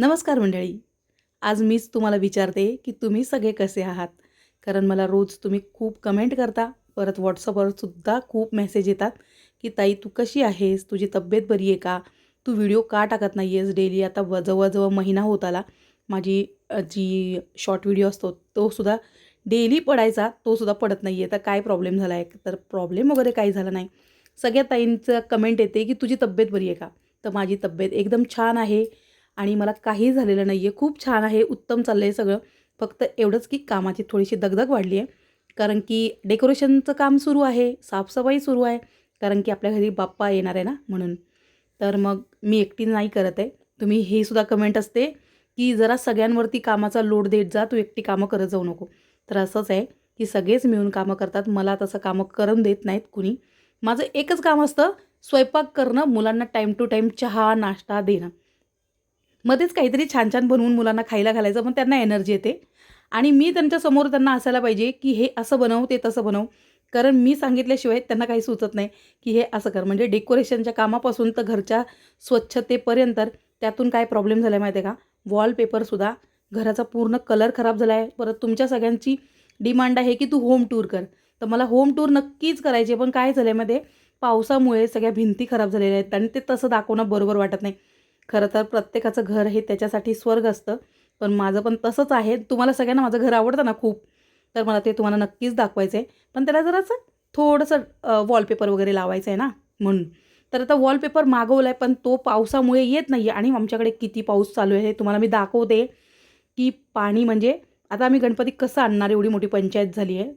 नमस्कार मंडळी. आज मीच तुम्हाला विचारते की तुम्ही सगळे कसे आहात? कारण मला रोज तुम्ही खूप कमेंट करता परत व्हॉट्सअपवर सुद्धा खूप मेसेज येतात की ताई तू कशी आहेस? तुझी तब्येत बरी आहे का? तू व्हिडिओ का टाकत नाही आहेस डेली आता व- जवळजवळ महिना होत आला. माझी जी शॉर्ट व्हिडिओ असतो तो सुद्धा डेली पडायचा तो सुद्धा पडत नाही आहे तर काय प्रॉब्लेम झाला आहे तर प्रॉब्लेम वगैरे काही झाला नाही. सगळ्या ताईंचं कमेंट येते की तुझी तब्येत बरी आहे का? तर माझी तब्येत एकदम छान आहे. आणि मला काही झालेलं नाही आहे खूप छान आहे. उत्तम चाललं आहे सगळं. फक्त एवढंच की कामाची थोडीशी दगदग वाढली आहे कारण की डेकोरेशनचं काम सुरू आहे. साफसफाई सुरू आहे. कारण की आपल्या घरी बाप्पा येणार आहे ना म्हणून. तर मग मी एकटी नाही करत आहे. तुम्ही हे सुद्धा कमेंट असते की जरा सगळ्यांवरती कामाचा लोड देत जा. तू एकटी कामं करत जाऊ नको. तर असंच आहे की सगळेच मिळून कामं करतात. मला तसं कामं करून देत नाहीत कुणी. माझं एकच काम असतं स्वयंपाक करणं. मुलांना टाईम टू टाईम चहा नाश्ता देणं. मध्येच काहीतरी छान छान बनवून मुलांना खायला घालायचं पण त्यांना एनर्जी येते. आणि मी त्यांच्यासमोर त्यांना असायला पाहिजे की हे असं बनव ते तसं बनव. कारण मी सांगितल्याशिवाय त्यांना काही सुचत नाही की हे असं कर. म्हणजे डेकोरेशनच्या कामापासून तर घरच्या स्वच्छतेपर्यंत त्यातून काय प्रॉब्लेम झाला आहे माहिती आहे का वॉलपेपरसुद्धा घराचा पूर्ण कलर खराब झाला आहे परत तुमच्या सगळ्यांची डिमांड आहे की तू होम टूर कर. तर मला होम टूर नक्कीच करायची पण काय झालं आहे मध्ये पावसामुळे सगळ्या भिंती खराब झालेल्या आहेत आणि ते तसं दाखवणं बरोबर वाटत नाही. खरं तर प्रत्येकाचं घर हे त्याच्यासाठी स्वर्ग असतं. पण माझं पण तसंच आहे. तुम्हाला सगळ्यांना माझं घर आवडतं ना खूप तर मला ते तुम्हाला नक्कीच दाखवायचं आहे पण त्याला जरासं थोडंसं वॉलपेपर वगैरे लावायचं आहे ना म्हणून. तर आता वॉलपेपर मागवला आहे पण तो पावसामुळे येत नाही आहे आणि आमच्याकडे किती पाऊस चालू आहे तुम्हाला मी दाखवते. की पाणी म्हणजे आता आम्ही गणपती कसं आणणार एवढी मोठी पंचायत झाली आहे?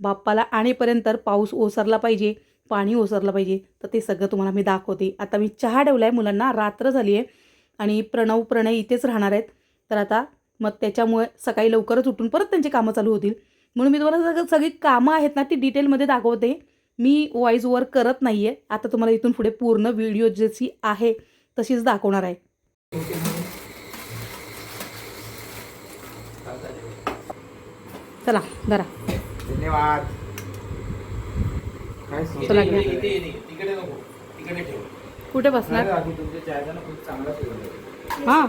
बाप्पाला आणेपर्यंत पाऊस ओसरला पाहिजे. पाणी ओसरलं पाहिजे. तर ते सगळं तुम्हाला मी दाखवते. आता मी चहा ठेवला आहे मुलांना. रात्र झाली आहे. आणि प्रणव प्रणय इथेच राहणार आहेत. तर आता मग त्याच्यामुळे सकाळी लवकरच उठून परत त्यांची कामं चालू होतील. म्हणून मी तुम्हाला सगळं सगळी कामं आहेत ना ती डिटेलमध्ये दाखवते. मी वॉईस ओवर करत नाही आहे आता तुम्हाला इथून पुढे पूर्ण व्हिडिओ जशी आहे तशीच दाखवणार आहे. चला जरा धन्यवाद. चला? घ्या. कुठे बसणार. हां.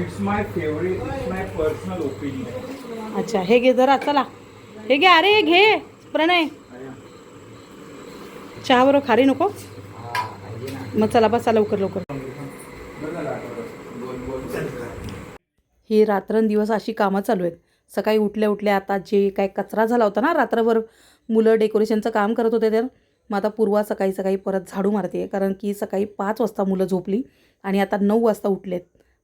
It's my favourite it's my personal opinion अच्छा हे घे जरा चला. हे घे अरे हे घे प्रणय. चहा बरोबर खारी नको. मग चला बसा लवकर लवकर. ही रात्रंदिवस अशी कामं चालू आहेत. सकाळी उठल्या उठल्या आता जे काय कचरा झाला होता ना रात्रभर मुलं डेकोरेशनचं काम करत होते तर मग आता पूर्वा सकाळी सकाळी परत झाडू मारते कारण की सकाळी पाच वाजता मुलं झोपली आणि आता नऊ वाजता उठलेत.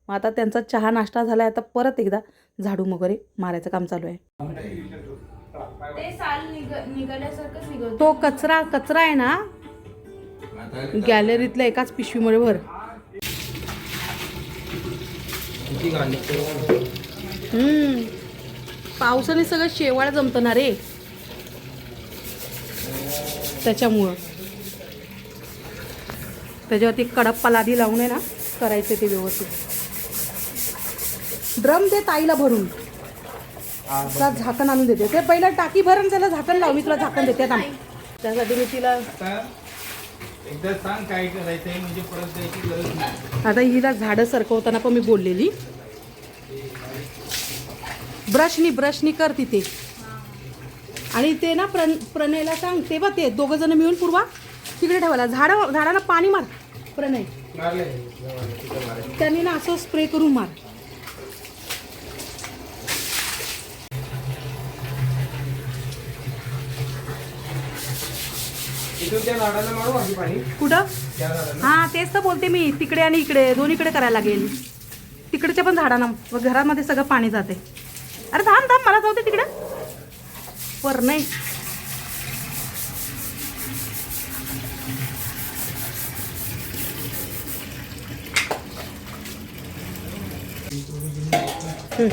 मग आता त्यांचा चहा नाश्ता झाला आहे आता परत एकदा झाडू वगैरे मारायचं काम चालू आहे. ते कचरा कचरा आहे ना? गॅलरीतल्या एकाच पिशवीमध्ये भर. हम्म. पावसाने सगळं शेवाळ जमतं ना रे. त्याच्यामुळं. त्याच्यावरती कडप्पा लादी लावून आहे ना करायचे ते व्यवस्थित. ड्रम दे ताईला भरून. तुला झाकण आणून देते. ते पहिलं टाकी भरून त्याला झाकण लाव मी तुला झाकण देते. थांब. त्यासाठी मी तिला आता एकदा सांग काय करायचंय म्हणजे परत द्यायची गरज नाही. आता हिला झाडं सरकवताना पण मी बोललेली. ब्रशनी ब्रशनी कर तिथे. आणि ते ना प्रण प्रणयला सांग ते बा ते दोघं जण मिळून पूर्वा तिकडे ठेवायला. झाडं झाडाला पाणी मार प्रणय. त्यांनी ना असं स्प्रे करून मार. कुठं? हां तेच तर बोलते मी. तिकडे आणि इकडे दोन्हीकडे करायला लागेल. तिकडच्या पण झाडांना व घरामध्ये सगळं पाणी जाते अरे थांब थांब मला जाऊ दे तिकडे. वर नाही। हम्म.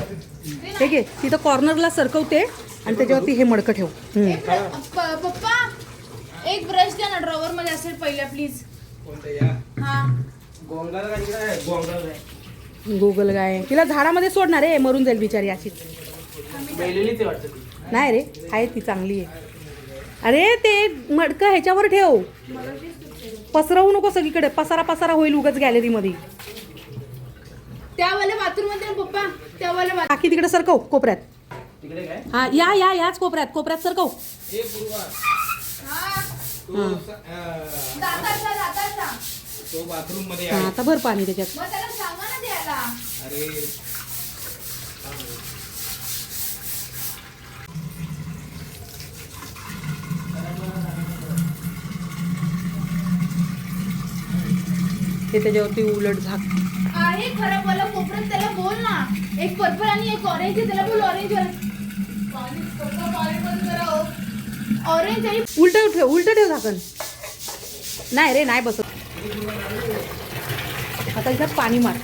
हे घे तिथं कॉर्नरला सरकवते आणि त्याच्यावरती हे मडकं ठेव. पप्पा एक ब्रश द्या ना ड्रॉवर मध्ये असेल पहिल्या प्लीज हा. आहे? आहे. गुगल गाय तिला झाडामध्ये सोडणार आहे मरून जाईल बिचारी अशीच. नाही रे आहे ती चांगली आहे. अरे ते मडकं ह्याच्यावर ठेव. पसरवू नको सगळीकडे. पसारा पसारा होईल उगाच गॅलरीमध्ये त्यावाल्या बाथरूममध्ये ना पप्पा? त्यावाल्या बाथरूम काकी तिकडे सरकव कोपऱ्यात. तिकडे काय? हा या या याच कोपऱ्यात. कोपऱ्यात सरकव. तो बाथरूममध्ये हा आहे. आता भर पाणी त्याच्यात. मग त्याला सांगा ना द्यायला. अरे ते त्याच्यावरती उलट झाक. आहे खराब वाला कोपऱ्यात त्याला बोल ना. एक पर्पल आणि एक ऑरेंज आहे त्याला बोल ऑरेंज ऑरेंज आणि उलट ठेव उलट ठेव झाकण. नाही रे नाही बसत. आता इथं पाणी मार.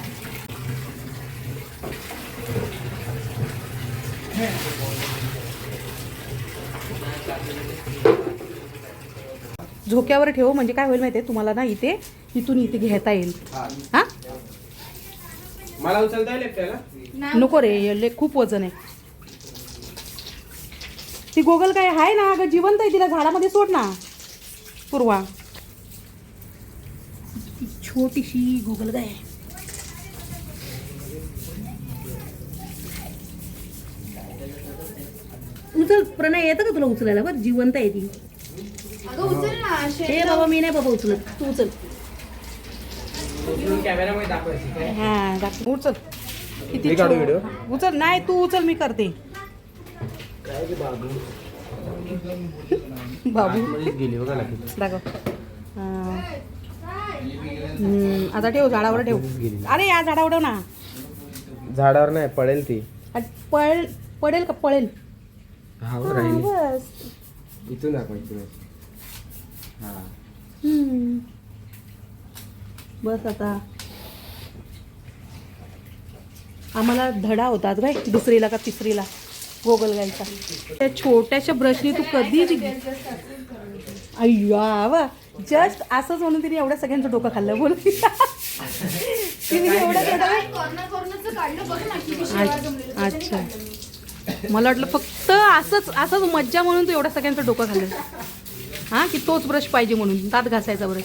झोक्यावर ठेव म्हणजे काय होईल माहितीये? तुम्हाला ना इथे इथून इथे घेता येईल. हा. मला उचलता येईल एकट्याला? नाही. नको रे लय खूप वजन आहे. ती गोगल काय आहे ना अगं जिवंत आहे तिला झाडामध्ये सोड ना. पूर्वा. छोटीशी गोगल गाय आहे. उचल प्रणय येतं का तुला उचलायला? बरं जिवंत आहे ती. हे बाबा मी नाही बाबा उचलत. तू उचल. हा. उचल. किती काढू? उचल. नाही तू उचल मी करते. बाबू? बाबू. आतमध्येच गेली बघा लागेल. दाखव. हा. हम्म, आता ठेव झाडावर ठेव. अरे या झाडावर ठेव ना. झाडावर नाही पडेल ती. आणि पळ पडेल का? पळेल. हा राहिली. बस. इथून दाखवा इथून. हम्म. बस आता. आम्हाला धडा होता आज काय दुसरीला का तिसरीला? गोगल गायचा. त्या छोट्याशा ब्रशनी तू कधीच अय्या वा. जस्ट असंच म्हणून तिने एवढ्या सगळ्यांचं डोकं खाल्लं बोल. तिने एवढ्या छोट्या कॉर्नर कॉर्नरचं काढलं बघ ना किती शेवाळ जमलेलं त्याच्याने अच्छा काढलं. मला वाटलं फक्त असंच असंच मज्जा म्हणून तू एवढ्या सगळ्यांचं डोकं खाल्लं. हां की तोच ब्रश पाहिजे म्हणून दात घासायचा ब्रश.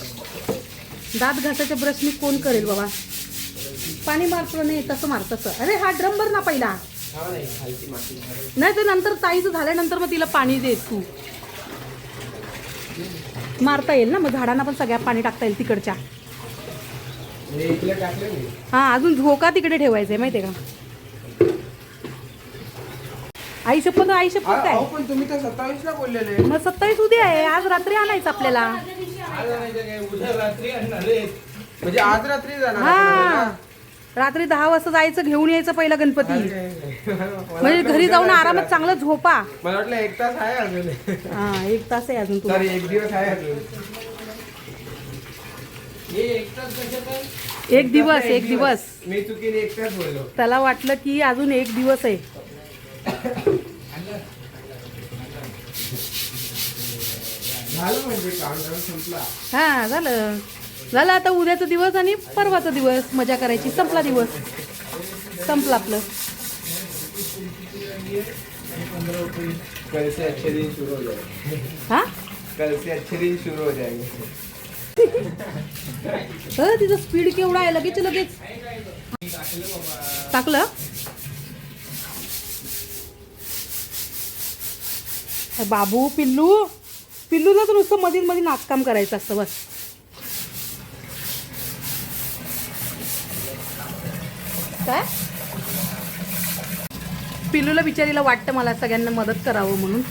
दात घासायच्या ब्रशनी कोण करेल बाबा? पाणी मारतो नाही तसं मार तसं अरे हा ड्रम भर ना पहिला. नाही तर नंतर ताईचं झाल्यानंतर मग तिला पाणी दे तू. मारता येईल ना मग झाडांना पण सगळ्या पाणी टाकता येईल तिकडच्या. हे इकडे टाकलं मी हा अजून झोका तिकडे ठेवायचंय माहितीये का? आई शपथ आई शपथ काय अहो, पण तुम्ही तर सत्तावीस ला बोललेले मग सत्तावीस उद्या आहे. आज रात्री आणायचं आपल्याला. आज आणायचं काय? उद्या रात्री आणणार म्हणजे आज रात्री जाणार हा. रात्री दहा वाजता जायचं घेऊन यायचं पहिला गणपती. मला म्हणजे घरी जाऊन आरामात चांगलं झोपा. वाटलं एक तास आहे अजून. हा एक तास आहे अजून तुला सॉरी एक दिवस आहे अजून. हे एकटाच कशात आहे? एक दिवस एक दिवस. मी चुकीने एक तास बोललो. त्याला वाटलं की अजून एक दिवस आहे. हा झालं. झालं आता उद्याचा दिवस आणि परवाचा दिवस. मजा करायची. संपला दिवस. संपलं आपलं. कल से अच्छे दिन शुरू हो जाएंगे. हा? कल से अच्छे दिन शुरू हो जाएंगे. तर तिचं स्पीड केवढा आहे? लगेच लगेच. टाकलं? बाबू पिल्लू. पिल्लूला तर नुसतं मध्ये मध्ये नाचकाम करायचं असतं बस. काय? पिल्लूला बिचारीला वाटतं मला सगळ्यांना मदत करावं म्हणून.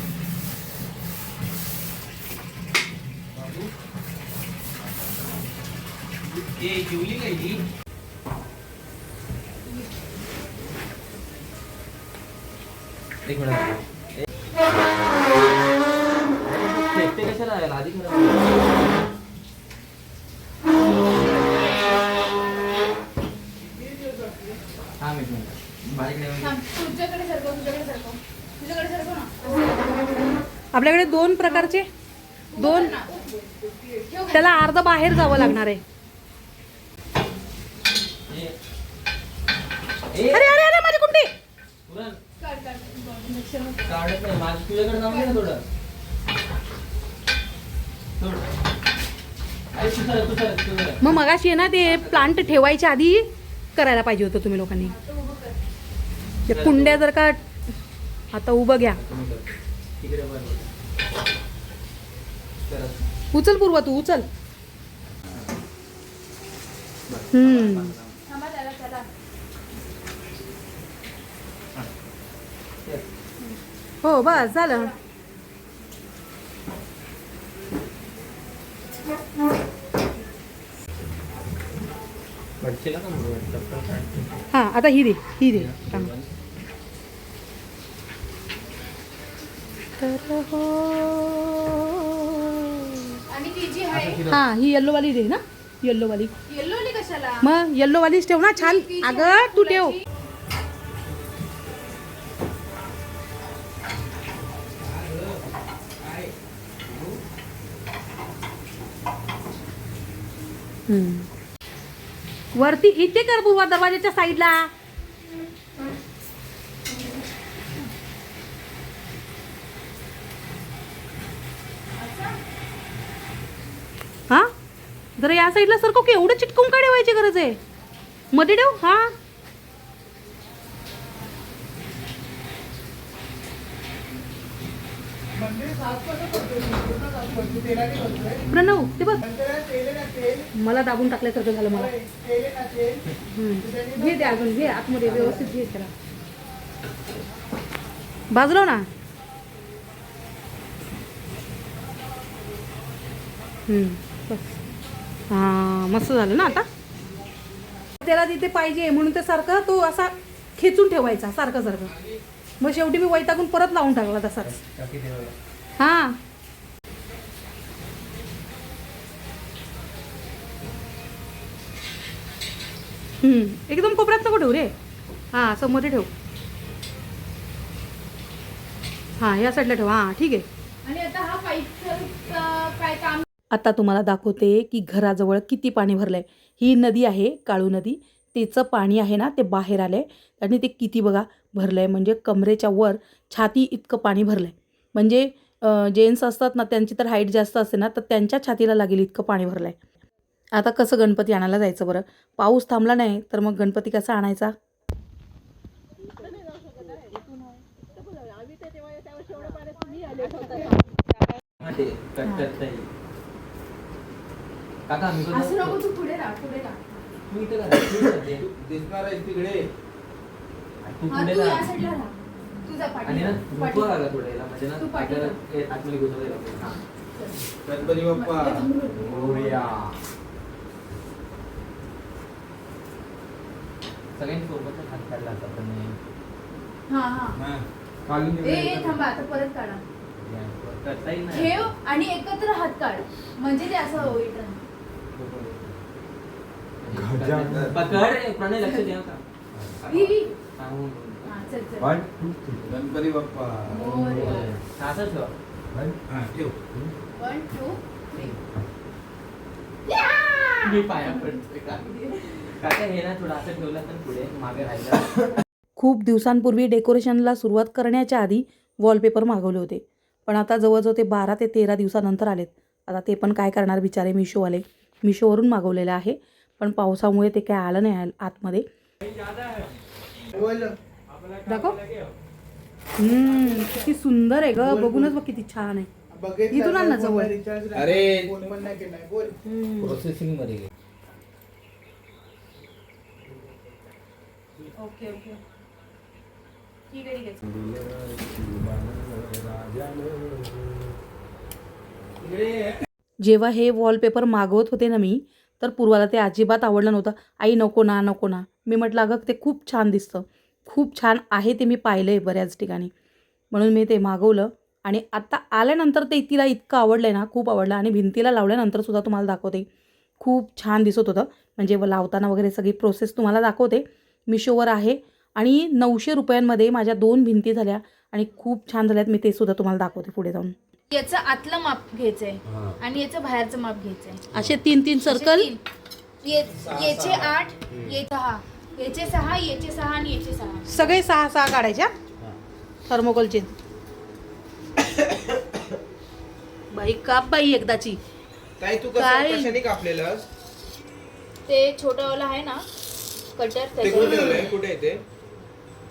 एक मिनिट. तुझ्याकडे सरकव तुझ्याकडे सरकव तुझ्याकडे सरकव ना? आपल्याकडे दोन प्रकारचे? दोन? त्याला अर्ध बाहेर जावं लागणार आहे. अरे अरे अरे माझी कुंडी! मग मगाशी आहे ना ते प्लांट ठेवायच्या आधी करायला पाहिजे होतं तुम्ही लोकांनी. कुंड्या जर का आता उभं घ्या. उचल पूर्वा तू उचल. हम्म. हो बस झालं. हां आता ही दे ही दे सांग. तर हो. हां ही येल्लोवाली दे ना. येल्लोवाली येल्लोली कशाला? मग येल्लोवालीच ठेव ना छान. अगं तू ठेव. वरती इथे कर बुवा दरवाजाच्या साईडला हा जरा या साईडला सरको की एवढं चिटकून काय ठेवायची गरज आहे? मध्ये ठेव हा. प्रणव ते बघ. मला दाबून टाकल्यासारखं झालं मला. घे ते अजून घे आतमध्ये व्यवस्थित घे त्याला. बाजलो ना? हम्म, बस. हां मस्त झालं ना आता? त्याला तिथे पाहिजे म्हणून ते सारखं तो असा खेचून ठेवायचा सारखं सारखं. मग शेवटी मी वैतागून परत लावून टाकला तसाच. हां. हम्म, एकदम कोपऱ्यात नको ठेवू रे. हां असं मध्ये ठेव. हां या साईडला ठेव. हां ठीक आहे. आणि आता हा पाईपचं काय काम आता तुम्हाला दाखवते की घराजवळ किती पाणी भरलंय. ही नदी आहे काळू नदी. त्याचं पाणी आहे ना ते बाहेर आलंय. आणि ते किती बघा भरलंय. म्हणजे कमरेच्या वर छाती इतकं पाणी भरलंय. म्हणजे जेंट्स असतात ना त्यांची तर हाईट जास्त असते ना तर त्यांच्या छातीला लागेल इतकं पाणी भरलंय. आता कसं गणपती आणायला जायचं बरं? पाऊस थांबला नाही तर मग गणपती कसा आणायचा ते कट करता येईल. काका मी असं नको तू पुढे राहा पुढे राहा तू इथे का? तू इथे दे. दिसणार आहे तिकडे तू हा, पुढे तू जा. या साईडला राहा तुझा आणि ना पाठी लागला म्हणजे ना तू पाठी आपल्याला जा. हे आतमध्ये घुसवता येईल. गणपती बाप्पा मोरया. सगळ्यांनी सोबतच हात काढला आता पण नाही. हा हा हा. ए ए, थांबा आता परत काढा करता येईल ना ठेव आणि एकत्र हात काढ म्हणजे ते असं होईल. पकड रे, प्रणय लक्ष दे का? ही, ही. सांगून हा, चल चल. One, two, three. Ganpati Bappa. Morya. असं ठेवा. हा ठेव. वन टू थ्री मी पाया पडतोय का? काका हे ना थोडं असं ठेवलं तर पुढे मागे राहिलं. खूप दिवसांपूर्वी डेकोरेशनला सुरुवात करण्याच्या आधी वॉलपेपर मागवले होते. पण आता जवळजवळ ते बारा ते तेरा दिवसानंतर आलेत. आता ते पण काय करणार बिचारे मिशोवाले? मिशोवरून मागवलेले आहे. पण पावसामुळे ते काय आलं नाही आतमध्ये. दाखव. हम्म, किती सुंदर आहे ग. बघूनच बघ किती छान आहे. इथून आण ना जवळ. अरे. हम्म. प्रोसेसिंगमध्ये. Okay okay. ठीक आहे ठीक आहे जेव्हा हे वॉलपेपर मागवत होते ना मी तर पूर्वाला ते अजिबात आवडलं नव्हतं. आई नको ना नको ना. मी म्हटलं अगं ते खूप छान दिसतं. खूप छान आहे ते मी पाहिलं आहे बऱ्याच ठिकाणी. म्हणून मी ते मागवलं आणि आत्ता आल्यानंतर ते तिला इतकं आवडलं आहे ना खूप आवडलं आणि भिंतीला लावल्यानंतर सुद्धा तुम्हाला दाखवते. खूप छान दिसत होतं. म्हणजे व लावताना वगैरे सगळी प्रोसेस तुम्हाला दाखवते. मिशोवर आहे आणि नऊशे रुपयांमध्ये माझ्या दोन भिंती झाल्या आणि खूप छान झाल्यात. मी ते सुद्धा तुम्हाला दाखवते पुढे जाऊन. याचं आतलं माप घ्यायचंय आणि याचं बाहेरचं माप घ्यायचंय. असे तीन तीन सर्कल असे तीन. ये- याचे आठ ये सहा. याचे सहा याचे सहा आणि याचे सहा. सगळे सहा सहा काढायच्या थर्मोकोलचे बाई काप बाई एकदाची. ताई तू काय? कसं कशाने कापलेलं ते छोटंवालं आहे ना कटर ते कुठे ठेवलंय कुठे आहे ते?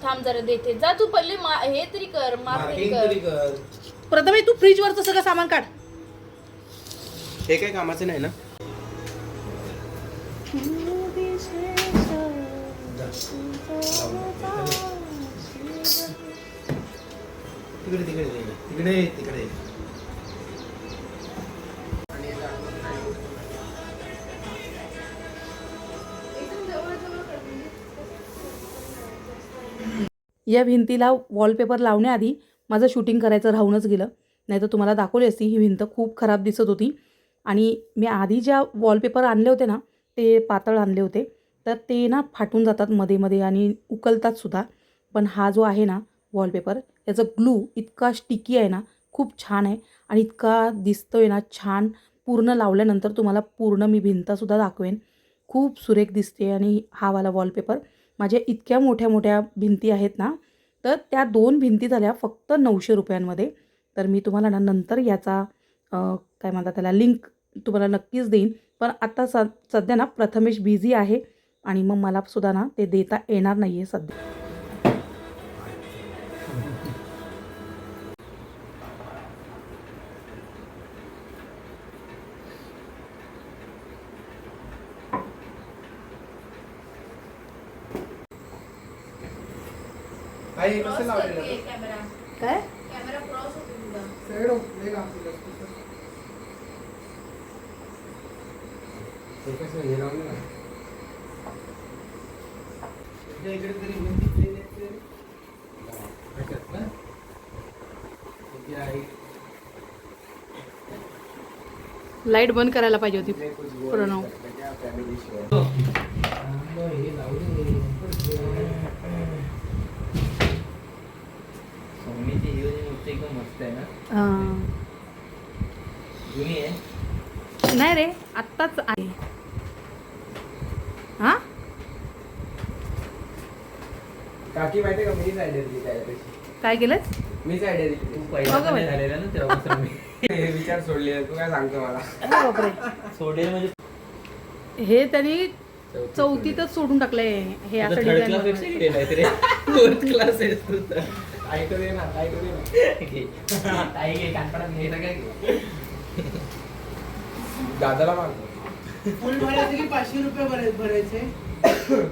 थांब जरा देते. जा तू पहिले मा- हे तरी कर माफ तरी मार्किंग तरी कर कर. प्रथमे तू फ्रीजवरचं सगळं सामान काढ. हे काही कामाचं नाही ना? तिकडे तिकडे तिकडे तिकडे या भिंतीला वॉलपेपर लावण्याआधी माझं शूटिंग करायचं राहूनच गेलं. नाही तर तुम्हाला दाखवली असती ही भिंत खूप खराब दिसत होती. आणि मी आधी ज्या वॉलपेपर आणले होते ना ते पातळ आणले होते. तर ते ना फाटून जातात मध्ये मध्ये आणि उकलतात सुद्धा. पण हा जो आहे ना वॉलपेपर याचा ग्लू इतका स्टिकी आहे ना खूप छान आहे. आणि इतका दिसतो आहे ना छान पूर्ण लावल्यानंतर तुम्हाला पूर्ण मी भिंतसुद्धा दाखवेन. खूप सुरेख दिसते आणि हा वाला वॉलपेपर माझ्या इतक्या मोठ्या मोठ्या भिंती आहेत ना तर त्या दोन भिंती झाल्या फक्त नऊशे रुपयांमध्ये. तर मी तुम्हाला ना नंतर याचा काय म्हणतात त्याला लिंक तुम्हाला नक्कीच देईन. पण आता स सध्या ना प्रथमेश बिझी आहे आणि मग मला सुद्धा ना ते देता येणार नाही आहे सध्या आई कसं लावलेलं कॅमेरा काय कॅमेरा क्रॉस होतो तुझा हे कसं हे लावलं ना तुझ्या इकडे तरी ना? आहे? लाइट बंद करायला पाहिजे होती प्रणव. सकते क्या family show आहे. हा, हे लावले. मम्मीची ही वाली मूर्ती एकदम मस्त आहे ना हां. जुनी आहे नाही रे आत्ताच आहे हां काकी माहिती का? मीच आयडिया दिली काय केलं? मीच आयडिया दिली तू पहिला बघा बाई. झालेला ना मी. हे विचार सोडले तू काय सांगतो मला? बापरे. सोडेल म्हणजे हे त्यांनी चौथीतच सोडून टाकलंय हे असं थर्ड डिझाईन तरी फोर्थ क्लास आहेस तू तर. ऐकू दे ना ऐकू दे. दादाला मागतो फुल भरायचे की पाचशे रुपये भराय- भरायचे.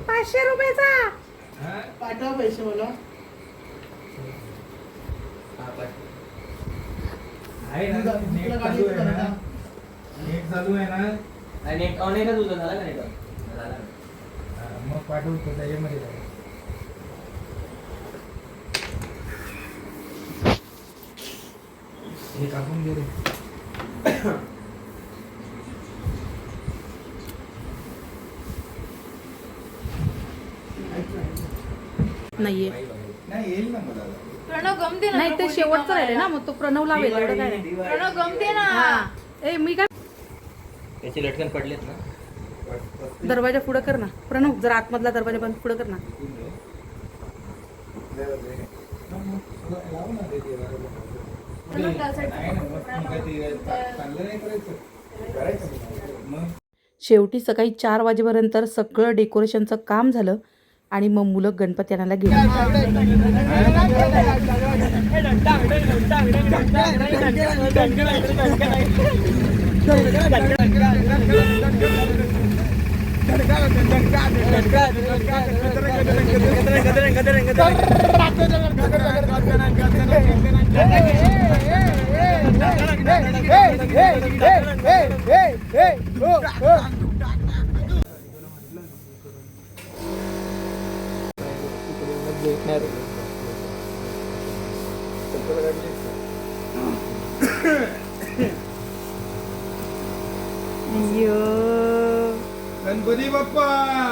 पाचशे रुपयाचा? पाठवा पैसे मला हा. आहे ना नेट गाडी चालू आहे ना. नेट चालू आहे ना आणि नेट ऑन आहे का तुझं झाला का नेट on? झाला ना. हा, मग पाठवतो त्याच्यामध्ये. हे कापून घे रे नाहीये. नाही येईल ना मला. प्रणव गम दे ना नाही ते शेवटचं राहिले ना मग तो प्रणव लावेल एवढं काय? नाही प्रणव गम दे ना. हा. ए मी काय त्याचे लटकन पडलेत ना. दरवाजा पुढं कर ना. प्रणव जर आतमधला दरवाजा बंद पुढं कर ना. प्रणव त्यासाठी- शेवटी सकाळी चार वाजेपर्यंत सगळं डेकोरेशनचं काम झालं. आणि मग मुलं गणपती आणायला गेली Hey! बाप्पा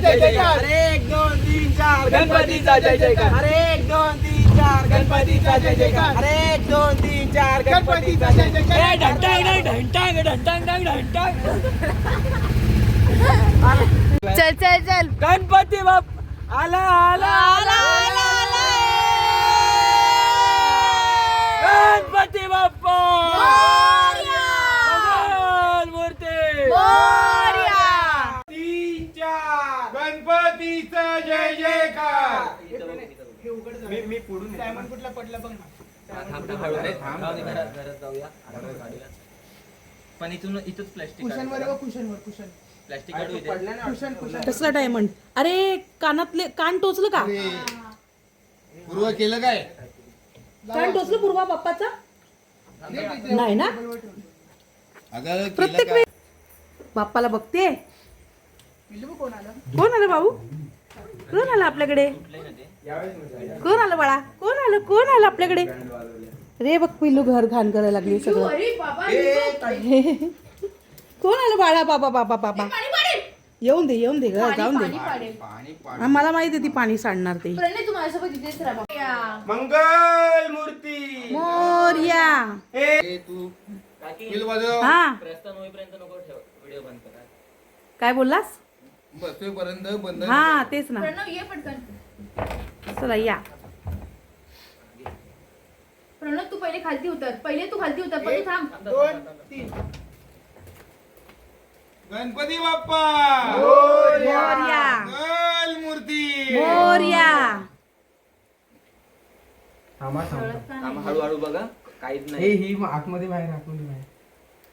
जय जयकार अरे एक दोन तीन चार. गणपतीचा जय जयकार अरे एक दोन तीन चार. गणपतीचा जय जयकार अरे एक दोन तीन चार. गणपतीचा जय जयकार ढंटांग ढंटांग ढंटांग ढंटांग चल चल चल. गणपती बाप आला आला आला. आला गणपती बाप्पा मंगल मूर्ती तीन चार गणपतीचा जय जयकार डायमंड कुठला पडला बघ ना. थांब थांब हळू रे, थांब. जाऊ दे, घरात घरात जाऊया. आरामात गाडीला. पण इथून इथंच प्लॅस्टिक कुशनवर बघ कुशनवर कुशन. प्लॅस्टिक काढू इथे. Cushion cushion. कसला डायमंड अरे कानातले कान टोचलं का? पूर्व केलं काय? कान टोचलं पूर्वा बाप्पाचा? नाही ना? अगं प्रत्येक वेळी बाप्पाला बघते. कोण आलं? बाबू? कोण आलं आपल्याकडे? कोण आलं बाळा? कोण आलं? कोण आलं आपल्याकडे? रे बघ पिल्लू घर घाण करायला लागली सगळं. अरे बाबा कोण आलं बाळा? बाबा बाबा बाबा. पाणी पाडेल. येऊन दे येऊन दे ग जाऊन दे. पाणी पाडेल. मला माहिती आहे ती पाणी सांडणार ते. मंगल मूर्ती मोर्या. हे तू काकी बिल वाजव. हा. प्रस्थान होईपर्यंत नको ठेव. व्हिडिओ बंद करा. काय बोललास? बसवेपर्यंत बंद हा तेच ना. ये पटकन. चला या. प्रणव तू पहिले खालती उतर. पहिले तू खालती उतर. पण तू थांब. दोन तीन. गणपती बाप्पा! मोर्या. मूर्ती मोर्या. थांब, हळूहळू बघा. काहीच नाही. ही आतमध्ये बाहेर आतमध्ये बाहेर.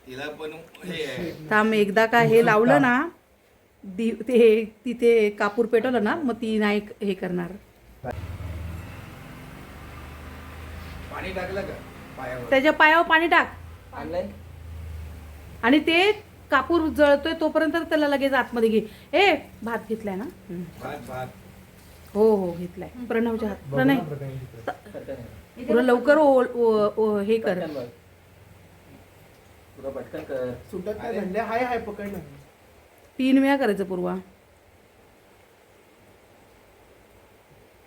तिला पण हे आहे. थांब एकदा का हे लावलं ना दि ते तिथे कापूर पेटवलं ना मग ती नाही हे करणार. पाणी टाकलं का पायावर? त्याच्या पायावर पाणी टाक. आणलंय? आणि ते कापूर जळतोय तोपर्यंत त्याला लगेच आतमध्ये घे. ए भात घेतलाय ना? हं. भात भात. हो हो घेतलाय. प्रणवच्या हात प्रणय. पुरं लवकर ओ- ओ- ओ- हे कर. पटकन बघ. पुढं पटकन कर. सुटत काय म्हणले हाय हाय पकडलं तीन वेळा करायचं पूर्वा.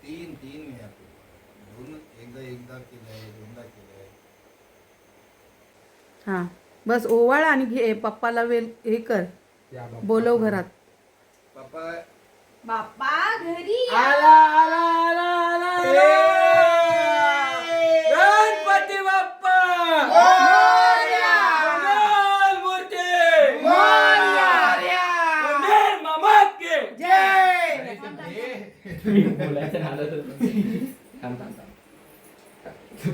तीन तीन वेळा दोन एकदा एकदा केलंय दोनदा केलंय. हा. बस ओवाळ आणि घे पप्पाला वेल हे कर. बोलव घरात. पप्पा बाप्पा घरी या. आला आला आला आला गणपती बाप्पा. मंगल मूर्ती. मंदिर मामा के. जय. बोलायचं झालं तर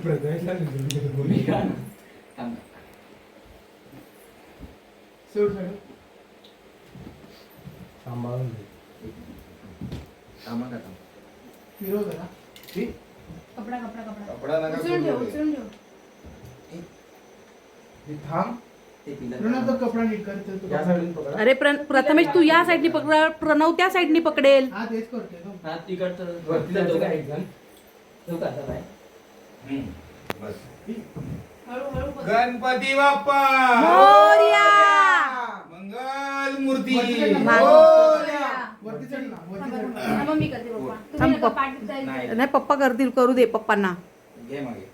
भूमिका थांब का फिरव जरा कपडा कपडा कपडा कपडा नका उचलून ठेव. उचलून ठेव हे थांब ते पिलं प्रणव तो कपडा नीट करतो तो. अरे प्र प्रथमेश तू या साईडनी पकड प्रणव त्या साईडनी पकडेल हा तेच करतोय तो हा तिकडचं वरतीचं दोघं आहेत जण दोघं आता बाय गणपती बाप्पा! मोरया! मंगल मूर्ती मी. नाही. नाही पप्पा करतील करू दे पप्पांना. घे मागे.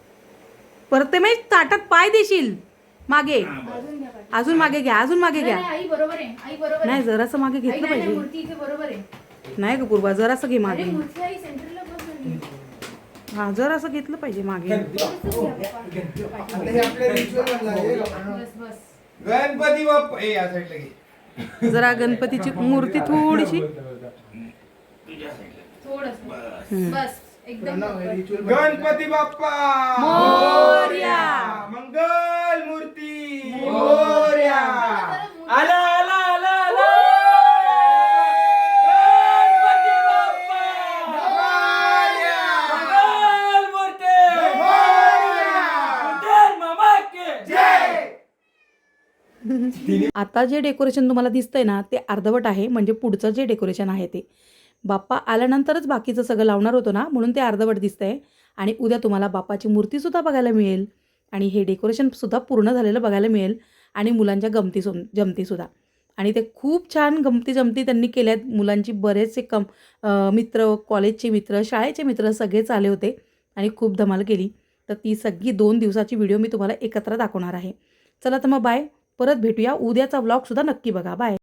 प्रथमेश ताटात पाय देशील. मागे. अजून मागे घ्या अजून मागे घ्या. नाही, आई बरोबर आहे आई बरोबर नाही आहे जरासं मागे घेतलं पाहिजे. नाही ग पूर्वा जरासं घे मागे. हा जरासं घेतलं पाहिजे मागे. गणपती बाप्पा. ए या साईडला घे. जरा गणपतीची मूर्ती थोडीशी. गणपती बाप्पा. मोरया. मंगल मूर्ती मोरया. मोरया आला आला आला आला गणपती बाप्पा मोरया. मंगल मूर्ती मोरया. मंदिर मामा के जय आता जे डेकोरेशन तुम्हाला दिसतंय ना ते अर्धवट आहे म्हणजे पुढचं जे डेकोरेशन आहे ते. बाप्पा आल्यानंतरच बाकीचं सगळं लावणार होतो ना म्हणून ते अर्धवट दिसतंय. आणि उद्या तुम्हाला बाप्पाची मूर्तीसुद्धा बघायला मिळेल. आणि हे डेकोरेशनसुद्धा पूर्ण झालेलं बघायला मिळेल. आणि मुलांच्या गमती जमतीसुद्धा आणि ते खूप छान गमती जमती त्यांनी केल्या आहेत मुलांची बरेचसे कम मित्र कॉलेजचे मित्र शाळेचे मित्र सगळेच आले होते. आणि खूप धमाल केली. तर ती सगळी दोन दिवसाची व्हिडिओ मी तुम्हाला एकत्र दाखवणार आहे. चला तर मग बाय. परत भेटूया. उद्याचा व्लॉगसुद्धा नक्की बघा. बाय